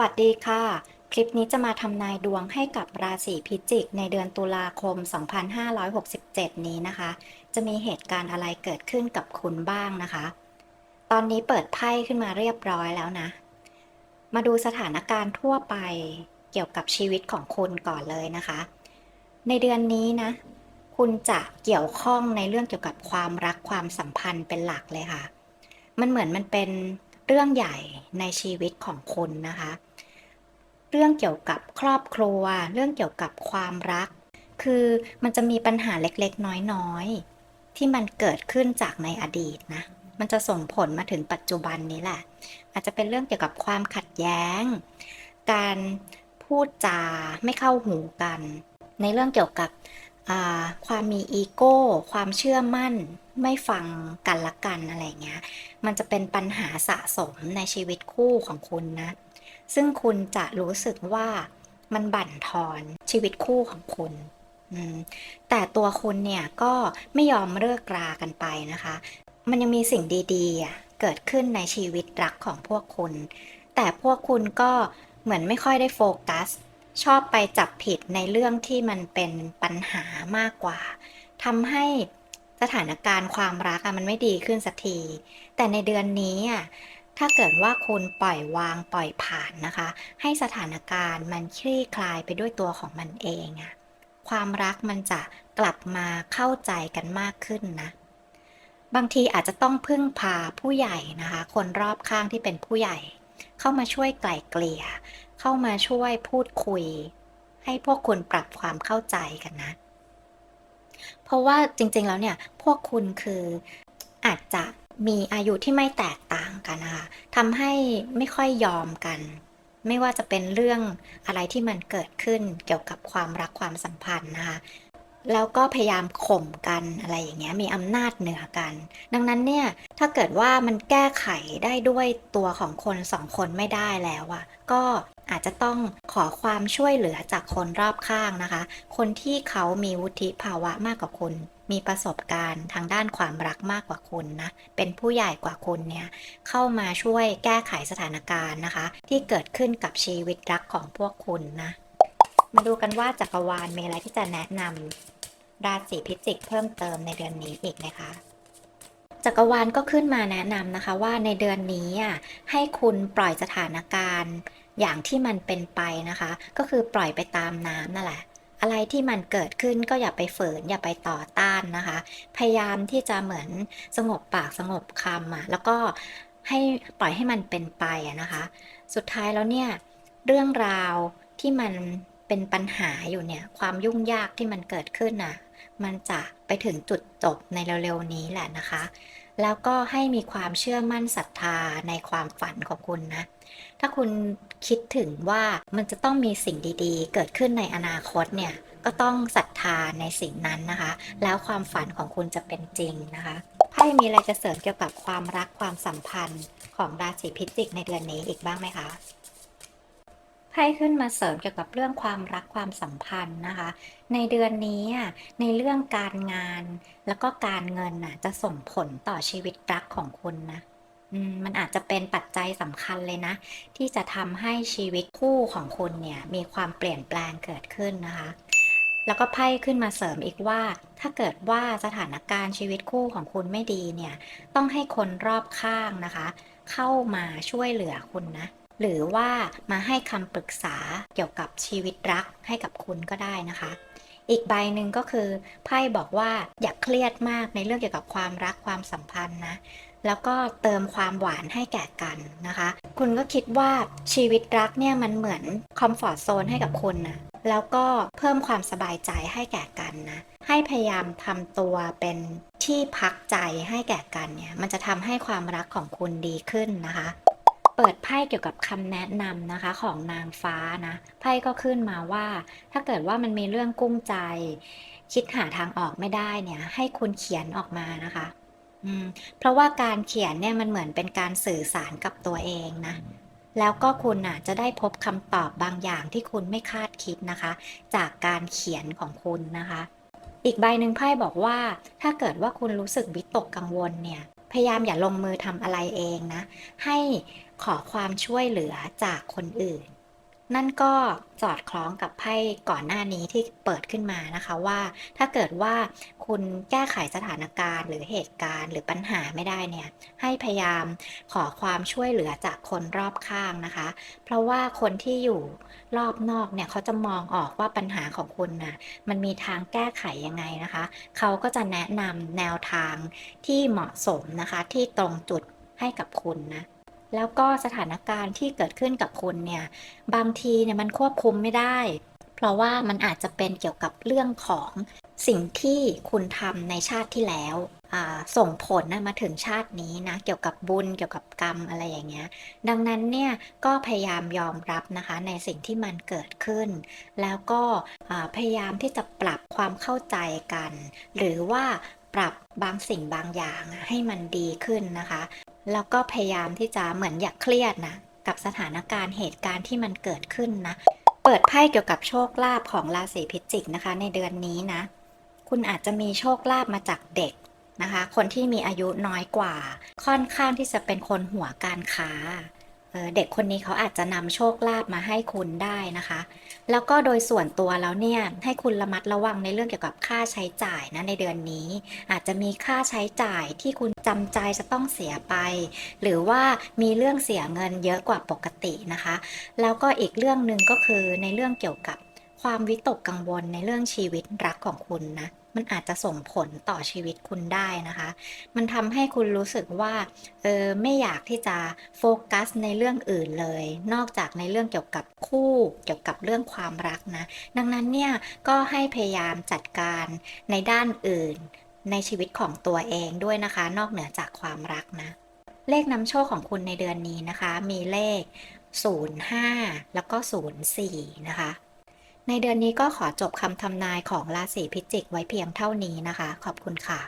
วัสดีค่ะ คลิปนี้จะมาทำนายดวงให้กับราศีพิจิกในเดือนตุลาคม 2567 นี้นะคะ จะมีเหตุการณ์อะไรเกิดขึ้นกับคุณบ้างนะคะ ตอนนี้เปิดไพ่ขึ้นมาเรียบร้อยแล้วนะ มาดูสถานการณ์ทั่วไปเกี่ยวกับชีวิตของคุณก่อนเลยนะคะ ในเดือนนี้นะ คุณจะเกี่ยวข้องในเรื่องเกี่ยวกับความรักความสัมพันธ์เป็นหลักเลยค่ะ มันเหมือนมันเป็นเรื่องใหญ่ในชีวิตของคุณนะคะ เรื่องเกี่ยวกับครอบครัว เรื่องเกี่ยวกับความรัก คือมันจะมีปัญหาเล็กๆ น้อยๆ ที่มันเกิดขึ้นจากในอดีตนะ มันจะส่งผลมาถึงปัจจุบันนี้แหละ อาจจะเป็นเรื่องเกี่ยวกับความขัดแย้ง การพูดจาไม่เข้าหูกัน ในเรื่องเกี่ยวกับความมีอีโก้ ความเชื่อมั่น ไม่ฟังกันละกันอะไรเงี้ย มันจะเป็นปัญหาสะสมในชีวิตคู่ของคุณนะ ซึ่งคุณจะรู้สึกว่ามันบั่นทอนชีวิตคู่ของคุณแต่ตัวคุณเนี่ยก็ไม่ยอมเลิกรากันไปนะคะ มันยังมีสิ่งดีๆ เกิดขึ้นในชีวิตรักของพวกคุณ แต่พวกคุณก็เหมือนไม่ค่อยได้โฟกัส ชอบไปจับผิดในเรื่องที่มันเป็นปัญหามากกว่าทำให้สถานการณ์ความรักมันไม่ดีขึ้นสักที แต่ในเดือนนี้อะ ถ้าเกิดว่าคุณปล่อยวางปล่อยผ่านนะคะ ให้สถานการณ์มันคลี่คลายไปด้วยตัวของมันเองอะความรักมันจะกลับมาเข้าใจกันมากขึ้นนะ บางทีอาจจะต้องพึ่งพาผู้ใหญ่นะคะ คนรอบข้างที่เป็นผู้ใหญ่ เข้ามาช่วยไกล่เกลี่ย เข้ามาช่วยพูดคุย ให้พวกคุณปรับความเข้าใจกันนะ เพราะว่าจริงๆแล้วเนี่ย พวกคุณคืออาจจะ มีอายุที่ไม่แตกต่างกันนะคะทำให้ไม่ค่อยยอมกัน ไม่ว่าจะเป็นเรื่องอะไรที่มันเกิดขึ้นเกี่ยวกับความรักความสัมพันธ์นะคะแล้วก็พยายามข่มกันอะไรอย่างเงี้ยมีอำนาจเหนือกัน ดังนั้นเนี่ยถ้าเกิดว่ามันแก้ไขได้ด้วยตัวของคนสองคนไม่ได้แล้วอะก็อาจจะต้องขอความช่วยเหลือจากคนรอบข้างนะคะ คนที่เขามีวุฒิภาวะมากกว่าคุณ มีประสบการณ์ทางด้านความรักมากกว่าคุณนะ เป็นผู้ใหญ่กว่าคุณเนี่ย เข้ามาช่วยแก้ไขสถานการณ์นะคะ ที่เกิดขึ้นกับชีวิตรักของพวกคุณนะ มาดูกันว่าจักรวาลมีอะไรที่จะแนะนำราศีพิจิกเพิ่มเติมในเดือนนี้อีกนะคะจักรวาลก็ขึ้นมาแนะนำนะคะว่าในเดือนนี้อะให้คุณปล่อยสถานการณ์อย่างที่มันเป็นไปนะคะ ก็คือปล่อยไปตามน้ำนั่นแหละ อะไรที่มันเกิดขึ้นก็อย่าไปฝืน อย่าไปต่อต้านนะคะ พยายามที่จะเหมือนสงบปากสงบคำอะแล้วก็ให้ปล่อยให้มันเป็นไปอะนะคะ สุดท้ายแล้วเนี่ยเรื่องราวที่มันเป็นปัญหาอยู่เนี่ยความยุ่งยากที่มันเกิดขึ้นน่ะมันจะไปถึงจุดจบในเร็วๆนี้แหละนะคะ แล้วก็ให้มีความเชื่อมั่นศรัทธาในความฝันของคุณนะ ถ้าคุณคิดถึงว่ามันจะต้องมีสิ่งดีๆ เกิดขึ้นในอนาคตเนี่ย ก็ต้องศรัทธาในสิ่งนั้นนะคะ แล้วความฝันของคุณจะเป็นจริงนะคะไพ่มีอะไรจะเสริมเกี่ยวกับความรักความสัมพันธ์ของราศีพิจิกในเดือนนี้อีกบ้างไหมคะไพ่ขึ้นมาเสริมเกี่ยวกับเรื่องความรักความสัมพันธ์นะคะ ในเดือนนี้ในเรื่องการงานแล้วก็การเงินน่ะจะส่งผลต่อชีวิตรักของคุณนะ มันอาจจะเป็นปัจจัยสำคัญเลยนะ ที่จะทำให้ชีวิตคู่ของคุณเนี่ยมีความเปลี่ยนแปลงเกิดขึ้นนะคะ แล้วก็ไพ่ขึ้นมาเสริมอีกว่า ถ้าเกิดว่าสถานการณ์ชีวิตคู่ของคุณไม่ดีเนี่ยต้องให้คนรอบข้างนะคะ เข้ามาช่วยเหลือคุณนะหรือว่ามาให้คำปรึกษาเกี่ยวกับชีวิตรักให้กับคุณก็ได้นะคะ อีกใบหนึ่งก็คือไพ่บอกว่าอย่าเครียดมากในเรื่องเกี่ยวกับความรักความสัมพันธ์นะ แล้วก็เติมความหวานให้แก่กันนะคะ คุณก็คิดว่าชีวิตรักเนี่ยมันเหมือนคอมฟอร์ z โซนให้กับคุณนะแล้วก็เพิ่มความสบายใจให้แก่กันนะ ให้พยายามทำตัวเป็นที่พักใจให้แก่กันเนี่ย มันจะทำให้ความรักของคุณดีขึ้นนะคะ เปิดไพ่เกี่ยวกับคำแนะนำนะคะของนางฟ้านะ ไพ่ก็ขึ้นมาว่า ถ้าเกิดว่ามันมีเรื่องกุ้งใจ คิดหาทางออกไม่ได้เนี่ย ให้คุณเขียนออกมานะคะ อืมเพราะว่าการเขียนเนี่ยมันเหมือนเป็นการสื่อสารกับตัวเองนะ แล้วก็คุณน่ะจะได้พบคำตอบบางอย่างที่คุณไม่คาดคิดนะคะ จากการเขียนของคุณนะคะ อีกใบหนึ่งไพ่บอกว่า ถ้าเกิดว่าคุณรู้สึกวิตกกังวลเนี่ยพพยายามอย่าลงมือทำอะไรเองนะ ให้ขอความช่วยเหลือจากคนอื่น นั่นก็สอดคล้องกับไพ่ก่อนหน้านี้ที่เปิดขึ้นมานะคะว่า ถ้าเกิดว่าคุณแก้ไขสถานการณ์ หรือเหตุการณ์ หรือปัญหาไม่ได้เนี่ย ให้พยายามขอความช่วยเหลือจากคนรอบข้างนะคะ เพราะว่าคนที่อยู่รอบนอกเนี่ยเขาจะมองออกว่าปัญหาของคุณนะมันมีทางแก้ไขยังไงนะคะ เขาก็จะแนะนำแนวทางที่เหมาะสมนะคะ ที่ตรงจุดให้กับคุณนะ แล้วก็สถานการณ์ที่เกิดขึ้นกับคุณเนี่ยบางทีเนี่ยมันควบคุมไม่ได้ เพราะว่ามันอาจจะเป็นเกี่ยวกับเรื่องของสิ่งที่คุณทำในชาติที่แล้วส่งผลนะมาถึงชาตินี้นะเกี่ยวกับบุญเกี่ยวกับกรรมอะไรอย่างเงี้ย ดังนั้นเนี่ยก็พยายามยอมรับนะคะในสิ่งที่มันเกิดขึ้น แล้วก็พยายามที่จะปรับความเข้าใจกัน หรือว่าปรับบางสิ่งบางอย่างให้มันดีขึ้นนะคะ แล้วก็พยายามที่จะเหมือนอย่าเครียดนะกับสถานการณ์เหตุการณ์ที่มันเกิดขึ้นนะ เปิดไพ่เกี่ยวกับโชคลาภของราศีพิจิกนะคะ ในเดือนนี้นะ คุณอาจจะมีโชคลาภมาจากเด็กนะคะ คนที่มีอายุน้อยกว่า ค่อนข้างที่จะเป็นคนหัวการค้า เด็กคนนี้เขาอาจจะนำโชคลาภมาให้คุณได้นะคะ แล้วก็โดยส่วนตัวแล้วเนี่ยให้คุณระมัดระวังในเรื่องเกี่ยวกับค่าใช้จ่ายนะในเดือนนี้ อาจจะมีค่าใช้จ่ายที่คุณจำใจจะต้องเสียไป หรือว่ามีเรื่องเสียเงินเยอะกว่าปกตินะคะ แล้วก็อีกเรื่องหนึ่งก็คือในเรื่องเกี่ยวกับ ความวิตกกังวลในเรื่องชีวิตรักของคุณนะ มันอาจจะส่งผลต่อชีวิตคุณได้นะคะ มันทำให้คุณรู้สึกว่า เออ ไม่อยากที่จะโฟกัสในเรื่องอื่นเลย นอกจากในเรื่องเกี่ยวกับคู่ เกี่ยวกับเรื่องความรักนะ ดังนั้นเนี่ย ก็ให้พยายามจัดการในด้านอื่น ในชีวิตของตัวเองด้วยนะคะ นอกเหนือจากความรักนะ เลขนำโชคของคุณในเดือนนี้นะคะ มีเลข 05 แล้วก็ 04 นะคะ ในเดือนนี้ก็ขอจบคำทำนายของราศีพิจิกไว้เพียงเท่านี้นะคะ ขอบคุณค่ะ